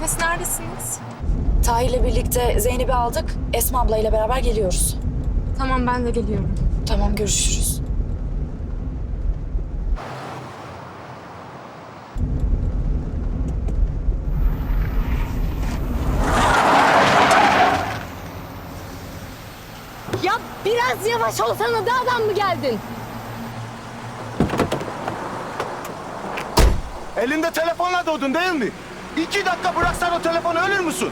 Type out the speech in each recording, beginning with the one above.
Nefes neredesiniz? Tahir'le birlikte Zeynep'i aldık. Esma ablayla beraber geliyoruz. Tamam ben de geliyorum. Tamam görüşürüz. Ya biraz yavaş olsana dağdan mı geldin? Elinde telefonla doğdun değil mi? İki dakika bıraksan o telefonu ölür müsün?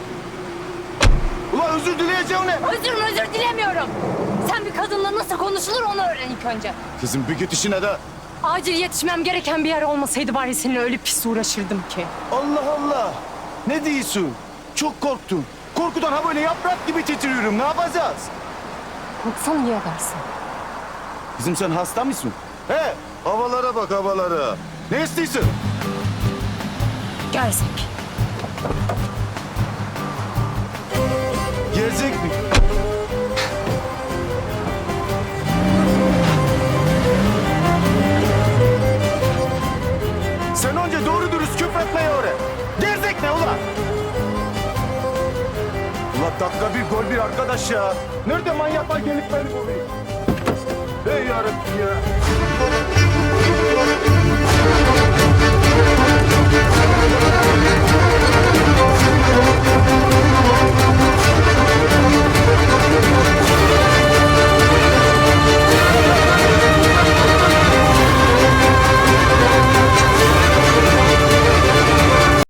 Ulan özür dileyeceğim ne? Özür özür dilemiyorum. Sen bir kadınla nasıl konuşulur onu öğren ilk önce. Kızım bir git işine de. Acil yetişmem gereken bir yer olmasaydı bari seninle öyle pis uğraşırdım ki. Allah Allah. Ne diyorsun? Çok korktum. Korkudan ha böyle yaprak gibi titriyorum. Ne yapacağız? Korksan niye edersin? Kızım sen hasta mısın? He, havalara bak havalara. Ne istiyorsun? Gerzek. Gerzek mi? Sen önce doğru dürüst küfretmeyi öğren. Gerzek ne ulan? Ulan dakika bir gol bir arkadaş ya. Nerede manyaklar gelip beni buluyor? Ey yarabbim ya.